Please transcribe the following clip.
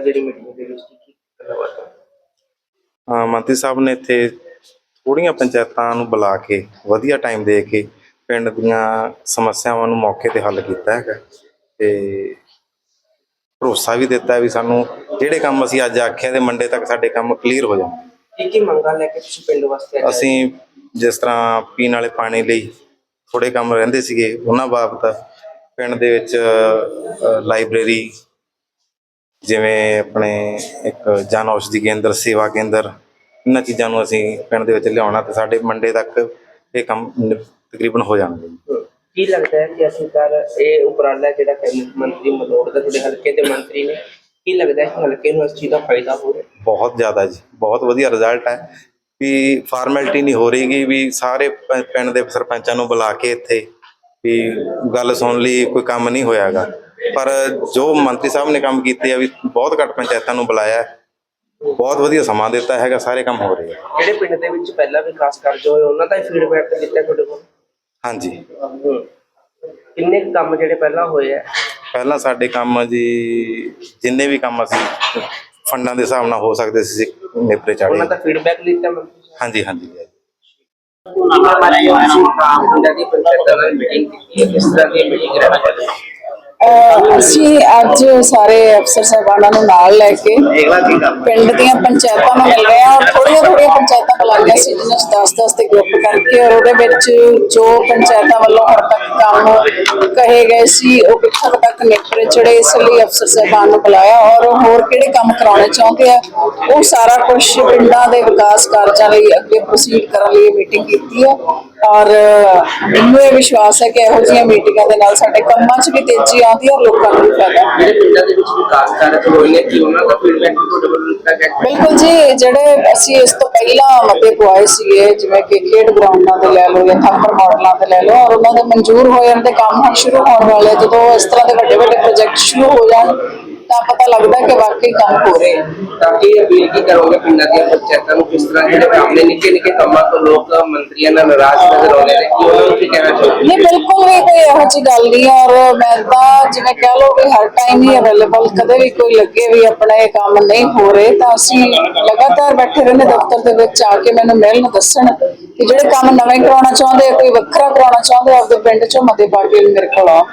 ਅੱਜ ਜਿਹੜੀ ਮੀਟਿੰਗ ਦੇ ਵਿੱਚ ਕੀ ਗੱਲਬਾਤ? ਅਹ ਮੰਤਰੀ ਸਾਹਿਬ ਨੇ ਇੱਥੇ ਥੋੜੀਆਂ ਪੰਚਾਇਤਾਂ ਨੂੰ ਬੁਲਾ ਕੇ ਵਧੀਆ ਟਾਈਮ ਦੇ ਕੇ ਪਿੰਡ ਦੀਆਂ ਸਮੱਸਿਆਵਾਂ ਨੂੰ ਮੌਕੇ ਤੇ ਹੱਲ ਕੀਤਾ ਹੈਗਾ ਤੇ ਭਰੋਸਾ ਵੀ ਦਿੱਤਾ ਵੀ ਸਾਨੂੰ ਜਿਹੜੇ ਕੰਮ ਅਸੀਂ ਅੱਜ ਆਖਿਆ ਤੇ ਮੰਡੇ ਤੱਕ ਸਾਡੇ ਕੰਮ ਕਲੀਅਰ ਹੋ ਜਾਣ ਕੀ ਕੀ ਮੰਗਾਂ ਲੈ ਕੇ ਤੁਸੀਂ ਪਿੰਡ ਵਾਸਤੇ? ਅਸੀਂ ਜਿਸ ਤਰ੍ਹਾਂ ਪੀਣ ਵਾਲੇ ਪਾਣੀ ਲਈ ਥੋੜੇ ਕੰਮ ਰਹਿੰਦੇ ਸੀਗੇ ਉਹਨਾਂ ਬਾਬਤ ਪਿੰਡ ਦੇ ਵਿੱਚ ਲਾਇਬ੍ਰੇਰੀ ਜਿਵੇਂ ਆਪਣੇ ਇੱਕ ਜਨ ਔਸ਼ਧੀ ਕੇਂਦਰ ਸੇਵਾ ਕੇਂਦਰ ਇਹਨਾਂ ਚੀਜ਼ਾਂ ਨੂੰ ਅਸੀਂ ਪਿੰਡ ਦੇ ਵਿੱਚ ਲਿਆਉਣਾ ਤੇ ਸਾਡੇ ਮੰਡੇ ਤੱਕ ਇਹ ਕੰਮ ਨ- ਤਕਰੀਬਨ ਹੋ ਜਾਣਗੇ ਕੀ ਲੱਗਦਾ ਹੈ ਕਿ ਅਸੀਂ ਕਰ ਇਹ ਉਪਰਾਲਾ ਜਿਹੜਾ ਕੈਬਨਿਟ ਮੰਤਰੀ ਮਲੋੜ ਦਾ ਤੁਹਾਡੇ ਹਲਕੇ ਦੇ ਮੰਤਰੀ ਨੇ ਕੀ ਲੱਗਦਾ ਹੈ ਕਿ ਹਲਕੇ ਨੂੰ ਇਸ ਚੀਜ਼ ਦਾ ਫਾਇਦਾ ਹੋ ਰਿਹਾ? ਬਹੁਤ ਜ਼ਿਆਦਾ ਜੀ ਬਹੁਤ ਵਧੀਆ ਰਿਜ਼ਲਟ ਹੈ ਵੀ ਫਾਰਮੈਲਿਟੀ ਨਹੀਂ ਹੋ ਰਹੀਗੀ ਵੀ ਸਾਰੇ ਪ- ਪਿੰਡ ਦੇ ਸਰਪੰਚਾਂ ਨੂੰ ਬੁਲਾ ਕੇ ਇੱਥੇ ਵੀ ਗੱਲ ਸੁਣ ਲਈ ਕੋਈ ਕੰਮ ਨਹੀਂ ਹੋਇਆਗਾ ਪਰ ਜੋ ਮੰਤਰੀ ਸਾਹਿਬ ਨੇ ਕੰਮ ਕੀਤੇ ਆ ਵੀ ਬਹੁਤ ਘੱਟ ਪੰਚਾਇਤਾਂ ਨੂੰ ਬੁਲਾਇਆ ਹੈ। ਬਹੁਤ ਵਧੀਆ ਸਮਾਂ ਦਿੱਤਾ ਹੈਗਾ ਸਾਰੇ ਕੰਮ ਹੋ ਰਹੇ ਆ। ਜਿਹੜੇ ਪਿੰਡ ਦੇ ਵਿੱਚ ਪਹਿਲਾਂ ਵਿਕਾਸ ਕਾਰਜ ਹੋਏ ਉਹਨਾਂ ਦਾ ਹੀ ਫੀਡਬੈਕ ਦਿੱਤਾ ਤੁਹਾਡੇ ਕੋਲ? ਹਾਂਜੀ। ਕਿੰਨੇ ਕੰਮ ਜਿਹੜੇ ਪਹਿਲਾਂ ਹੋਏ ਆ? ਪਹਿਲਾਂ ਸਾਡੇ ਕੰਮ ਜੀ ਜਿੰਨੇ ਵੀ ਕੰਮ ਅਸੀਂ ਫੰਡਾਂ ਦੇ ਹਿਸਾਬ ਨਾਲ ਹੋ ਸਕਦੇ ਸੀ ਨੇਪਰੇ ਚਾੜੇ ਉਹਨਾਂ ਦਾ ਫੀਡਬੈਕ ਲਿੱਤਾ ਹਾਂਜੀ ਹਾਂਜੀ। ਪਿੰਡਾਂ ਦੀ ਮੀਟਿੰਗ ਕੀਤੀ ਕਿਸ ਤਰ੍ਹਾਂ ਦੀ ਮੀਟਿੰਗ ਰਹਿਣਾ ਚਾਹੀਦੀ ਅਸੀਂ ਅੱਜ ਸਾਰੇ ਅਫਸਰ ਸਾਹਿਬਾਨਾਂ ਨੂੰ ਨਾਲ ਲੈ ਕੇ ਪਿੰਡ ਦੀਆਂ ਪੰਚਾਇਤਾਂ ਨੂੰ ਮਿਲ ਰਹੇ ਹਾਂ। ਔਰ ਥੋੜੀਆਂ ਥੋੜੀਆਂ ਪੰਚਾਇਤਾਂ ਬੁਲਾਈਆਂ ਸੀ ਜਿਨ੍ਹਾਂ 'ਚ 10-10 ਦੇ ਗਰੁੱਪ ਕਰਕੇ ਔਰ ਉਹਦੇ ਵਿੱਚ ਜੋ ਪੰਚਾਇਤਾਂ ਵੱਲੋਂ ਹੁਣ ਤੱਕ ਕੰਮ ਕਹੇ ਗਏ ਸੀ, ਉਹ ਕਿੱਥੋਂ ਤੱਕ ਨਿਪਰੇ ਚੜੇ ਇਸ ਲਈ ਅਫਸਰ ਸਾਹਿਬਾਨ ਨੂੰ ਬੁਲਾਇਆ ਔਰ ਹੋਰ ਕਿਹੜੇ ਕੰਮ ਕਰਾਉਣੇ ਚਾਹੁੰਦੇ ਆ, ਉਹ ਸਾਰਾ ਕੁਝ ਪਿੰਡਾਂ ਦੇ ਵਿਕਾਸ ਕਾਰਜਾਂ ਲਈ ਅੱਗੇ ਪ੍ਰੋਸੀਡ ਕਰਨ ਲਈ ਮੀਟਿੰਗ ਕੀਤੀ ਹੈ ਔਰ ਮੈਨੂੰ ਇਹ ਵਿਸ਼ਵਾਸ ਹੈ ਕਿ ਇਹੋ ਜਿਹੀਆਂ ਮੀਟਿੰਗਾਂ ਦੇ ਨਾਲ ਸਾਡੇ ਕੰਮਾਂ 'ਚ ਵੀ ਤੇਜ਼ੀ ਆਉਂਦੀ ਹੈ ਔਰ ਲੋਕਾਂ ਨੂੰ ਵੀ ਫਾਇਦਾ। ਜਿਹੜੇ ਪਿੰਡਾਂ ਦੇ ਵਿੱਚ ਵਿਕਾਸ ਕਾਰਜ ਹੋਏ ਨੇ ਕਿ ਉਹਨਾਂ ਦਾ ਫੀਡਬੈਕ ਤੁਹਾਡੇ ਵੱਲੋਂ ਲਿੱਤਾ ਗਿਆ? ਬਿਲਕੁਲ ਜੀ ਜਿਹੜੇ ਅਸੀਂ ਇਸ ਤੋਂ ਪਹਿਲਾਂ ਮਤੇ ਪਵਾਏ ਸੀਗੇ ਜਿਵੇਂ ਕਿ ਖੇਡ ਗਰਾਊਂਡਾਂ ਦੇ ਲੈ ਲਓ ਜਾਂ ਥੰਪਰ ਮਾਡਲਾਂ ਤੇ ਲੈ ਲਓ ਔਰ ਉਹਨਾਂ ਦੇ ਮਨਜ਼ੂਰ ਹੋ ਜਾਣ ਤੇ ਕੰਮ ਹੁਣ ਸ਼ੁਰੂ ਹੋਣ ਵਾਲੇ। ਜਦੋਂ ਇਸ ਤਰ੍ਹਾਂ ਦੇ ਵੱਡੇ ਵੱਡੇ ਪ੍ਰੋਜੈਕਟ ਸ਼ੁਰੂ ਹੋ ਜਾਣ ਤਾਂ ਪਤਾ ਲੱਗਦਾ ਕਿ ਵਾਕਈ ਕੰਮ ਹੋ ਰਹੇ ਆ ਤਾਂ ਕਿ ਅਪੀਲ ਕੀ ਕਰੋਗੇ ਪਿੰਡਾਂ ਦੀਆਂ ਪੰਚਾਇਤਾਂ ਨੂੰ? ਕਿਸ ਤਰ੍ਹਾਂ ਜਿਹੜੇ ਕੰਮ ਨੇ ਨਿੱਕੇ ਨਿੱਕੇ ਕੰਮਾਂ ਤੋਂ ਲੋਕ ਮੰਤਰੀਆਂ ਨਾਲ ਨਾਰਾਜ਼ ਨਜ਼ਰ ਆਉਂਦੇ ਨੇ ਕਿ ਉਹਨਾਂ ਨੂੰ ਕੀ ਕਹਿਣਾ ਚਾਹੋਗੇ? ਨਹੀਂ ਬਿਲਕੁਲ ਵੀ ਕੋਈ ਇਹੋ ਜਿਹੀ ਗੱਲ ਨਹੀਂ ਹੈ ਔਰ ਮੈਂ ਤਾਂ ਜਿਵੇਂ ਕਹਿ ਲਓ ਵੀ ਹਰ ਟਾਈਮ ਹੀ ਅਵੇਲੇਬਲ ਕਦੇ ਵੀ ਕੋਈ ਲੱਗੇ ਵੀ ਆਪਣਾ ਇਹ ਕੰਮ ਨਹੀਂ ਹੋ ਰਹੇ ਤਾਂ ਅਸੀਂ ਲਗਾਤਾਰ ਬੈਠੇ ਰਹਿੰਦੇ ਦਫ਼ਤਰ ਦੇ ਵਿੱਚ ਆ ਕੇ ਮੈਨੂੰ ਮਿਲਣ ਦੱਸਣ ਕਿ ਜਿਹੜੇ ਕੰਮ ਨਵੇਂ ਕਰਾਉਣਾ ਚਾਹੁੰਦੇ ਆ ਕੋਈ ਵੱਖਰਾ ਕਰਾਉਣਾ ਚਾਹੁੰਦੇ ਆ ਆਪਦੇ ਪਿੰਡ ਚੋਂ ਮਤੇ ਪਾ ਕੇ ਮੇਰੇ ਕੋਲ ਆਓ